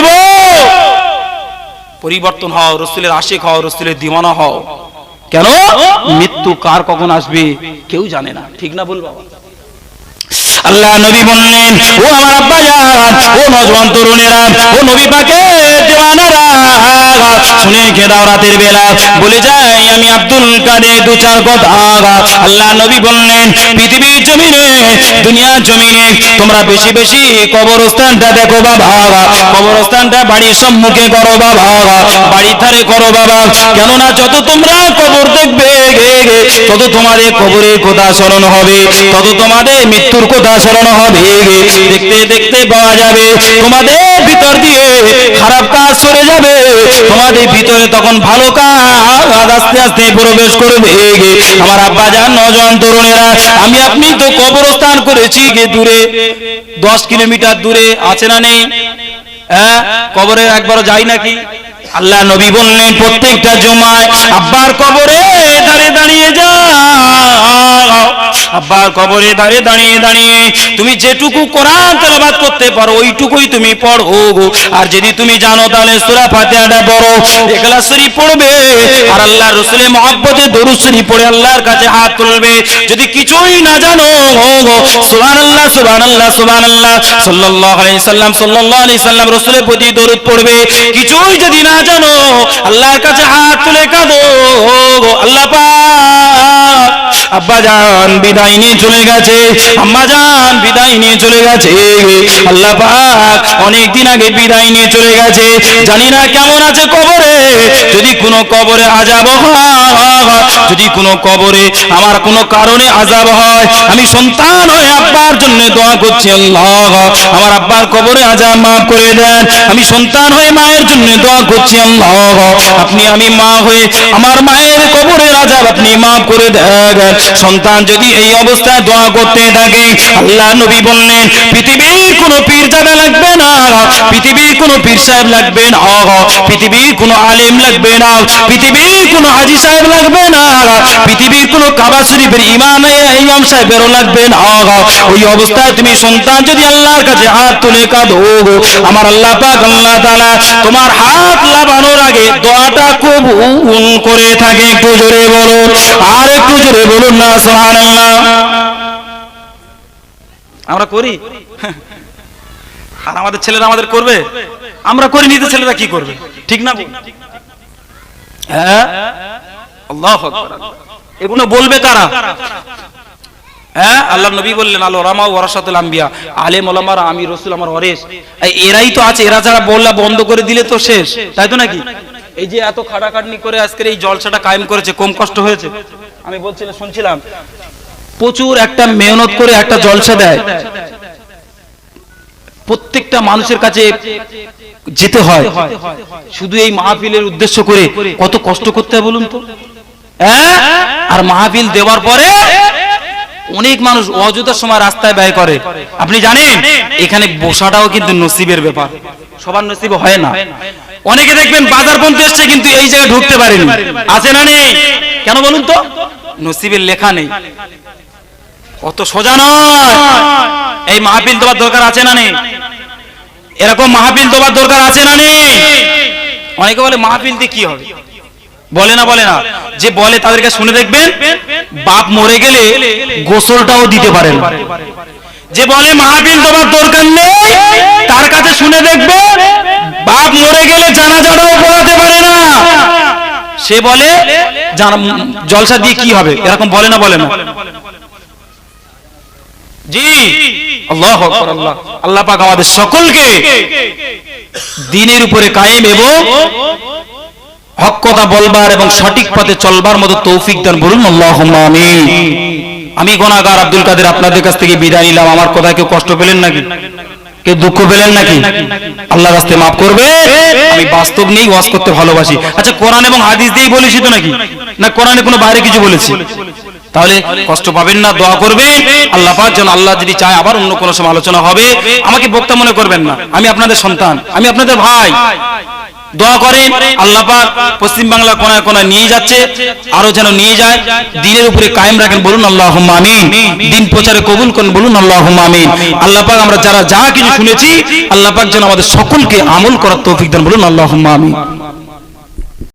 দিব পরিবর্তন হও রসুলের আশিক হও রসুলের দিওয়ানা হও। কেন? মৃত্যু কার কখন আসবে? কেউ জানে না। ঠিক না বলব আল্লাহ নবী বললেন ও আমার আব্বা ও নজওয়ান তরুণেরা ও নবী পাকে শুনে খেদাও রাতের বেলা। বলে যাই আমি আব্দুল কাদের দু চার কথা আল্লাহ নবী বললেন, পৃথিবীর জমিনে জমিনে তোমরা বেশি বেশি কবরস্থানটা দেখো বাবা। কবরস্থানটা বাড়ির সম্মুখে করো বাবা। করো বাবা। কেননা যত তোমরা কবর দেখবে, তত তোমাদের কবরের কথা স্মরণ হবে। তত তোমাদের মৃত্যুর কথা স্মরণ হবে। দেখতে দেখতে পাওয়া যাবে, তোমাদের ভিতর দিয়ে খারাপ কাজ সরে যাবে। তোমাদের ভিতরে তখন ভালো কাজ আস্তে আস্তে প্রবেশ করবে আমার আব্বা যান, নজন তরুণেরা। আমি আপনি তো কবরস্থান করেছি গে দূরে। দশ কিলোমিটার দূরে আছে না নেই? হ্যাঁ? কবরে একবার যাই নাকি? আল্লাহ নবী বললেন, প্রত্যেকটা জমায় আব্বার কবরে দাঁড়িয়ে আব্বার কবরে দাঁড়িয়ে দাঁড়িয়ে দাঁড়িয়ে তুমি যেটুকু কোরআন তেলাওয়াত করতে পারো, ওইটুকুই তুমি পড়ো। আর যদি তুমি জানো, তাহলে সূরা ফাতিহাটা পড়ো ইখলাস শরীফ পড়বে। আর আল্লাহর রাসূলের মহব্বতে দরুদ শরীফ পড়ে আল্লাহর কাছে হাত তুলবে। যদি কিছুই না জানো সুবহানাল্লাহ সুবহানাল্লাহ সুবহানাল্লাহ, সাল্লাল্লাহু আলাইহি সাল্লাম, সাল্লাল্লাহু আলাইহি সাল্লাম রাসূলের প্রতি দরুদ পড়বে। কিছুই যদি না জানো, আল্লাহর কাছে হাত তুলে কাঁদো আল্লাহ পাক আব্বা জান, বিদায় নিয়ে চলে গেছে। আম্মা জান, বিদায় নিয়ে চলে গেছে। আল্লাহ পাক অনেক দিন আগে বিদায় নিয়ে চলে গেছে। জানি না কেমন আছে কবরে। যদি কোনো কবরে আজাব যদি কোনো কবরে আমার কোনো কারণে আজাব হয়, আমি সন্তান হয়ে আব্বার জন্য দোয়া করছি, আল্লাহ। আমার আব্বার কবরে আজাব মাফ করে দেন। আমি সন্তান হয়ে মায়ের জন্য দোয়া করছি, আল্লাহ। আপনি, আমি মা হয়ে আমার মায়ের কবরের আজাব আপনি মাফ করে দেন। সন্তান যদি এই অবস্থায় দোয়া করতে থাকে, আল্লাহ নবী বললেন, পৃথিবীর কোনো পীর যাবে লাগবে না, পৃথিবীর কোনো পীর সাহেব লাগবে না, পৃথিবীর কোনো আলেম লাগবে না, পৃথিবীর কোনো হাজি সাহেব লাগবে না, পৃথিবীর কোনো কাবা শরীফের ইমাম ইমাম সাহেবেরও লাগবে না, ওই অবস্থায় তুমি সন্তান যদি আল্লাহর কাছে হাত তুলে কাঁদো আমার আল্লাহ পাক আল্লাহ তাআলা তোমার হাত লাগানোর আগে দোয়াটা কবুল করে থাকে একটু জোরে বলো। আর একটু জোরে বলুন না, সুবহানাল্লাহ। আমরা করি? আর আমাদের ছেলেরা আমাদের করবে? আমরা করি নিতে ছেলেরা কি করবে? ঠিক না হ্যাঁ? আল্লাহু এগুলো বলবে কারা? হ্যাঁ? আল্লাহ নবী বললেন, আলো রামা ওয়ারাসাতুল আম্বিয়া। আলেম ওলামারা, আমি রসুল আমার এই এরাই তো আছে, এরা যারা বললা বন্ধ করে দিলে তো শেষ, তাই তো নাকি? এই যে এত খাটাখাটনি করে আজকের এই জলসাটা কায়েম করেছে, কম কষ্ট হয়েছে। আমি বলছিলাম, শুনছিলাম, প্রচুর একটা মেহনত করে একটা জলসা দেয়। প্রত্যেকটা মানুষের কাছে যেতে হয়। শুধু এই মাহফিলের উদ্দেশ্য করে কত কষ্ট করতে হয় বলুন তো? হ্যাঁ? আর মাহফিল দেওয়ার পরে অনেক মানুষ অযথার সময় রাস্তায় ব্যয় করে। আপনি জানেন? এখানে বসাটাও কিন্তু নসিবের ব্যাপার। সবার নসিবে হয় না। অনেকে দেখবেন বাজার পর্যন্ত এসছে কিন্তু এই জায়গায় ঢুকতে পারেনি। আছে না নেই? কেন বলুন তো? নসিবের লেখা নেই। অত সোজা নয়। এই মাহফিল দেওয়ার দরকার আছে না নেই? এরকম মাহফিল দেওয়ার দরকার আছে না নেই? অনেকে বলে মাহফিল দিয়ে কি হবে? বলে না বলে না। যে বলে তাদেরকে শুনে দেখবেন বাপ মরে গেলে গোসলটাও দিতে পারেন। যে বলে, মাহফিল দেওয়ার দরকার নেই। তার কাছে শুনে দেখবে, বাপ মরে গেলে জানাজাটাও পড়াতে পারে না। সে বলে জলসা দিয়ে কি হবে? এরকম বলে না বলে না। জি, আল্লাহ আল্লাহ। আল্লাহ পাক আমাদের সকলকে দিনের উপরে কায়েম এবং হক কথা বলবার এবং সঠিক পথে চলবার মতো তৌফিক দান বলুন আমিন। আমি গোনাগার আব্দুল কাদের আপনাদের কাছ থেকে বিদায় নিলাম। আমার কথা কেউ কষ্ট পেলেন নাকি? কেউ দুঃখ পেলেন নাকি? আল্লাহ রাস্তে মাফ করবে? আমি বাস্তব নেই, ওয়াজ করতে ভালোবাসি। আচ্ছা কোরআন এবং হাদিস দিয়েই বলেছি তো নাকি? না, কোরআনে কোনো বাইরে কিছু বলেছি? তাহলে কষ্ট পাবেন না, দোয়া করবে আল্লাহ পাক যেন আল্লাহ যদি চায় আবার অন্য কোনো সময় আলোচনা হবে। আমাকে বক্তা মনে করবেন না। আমি আপনাদের সন্তান, আমি আপনাদের ভাই। দোয়া করেন, আল্লাহ পাক পশ্চিম বাংলা কোনায় কোনায় নিয়ে যাচ্ছে, আরও যেন নিয়ে যায়। দিনের উপরে কায়েম রাখেন, বলুন আল্লাহ আমিন। দিন প্রচারে কবুল করেন, বলুন আল্লাহ আমিন। আল্লাহ পাক আমরা যারা যা কিছু শুনেছি, আল্লাহ পাক যেন আমাদের সকলকে আমল করার তৌফিক দেন, বলুন আল্লাহ আমিন।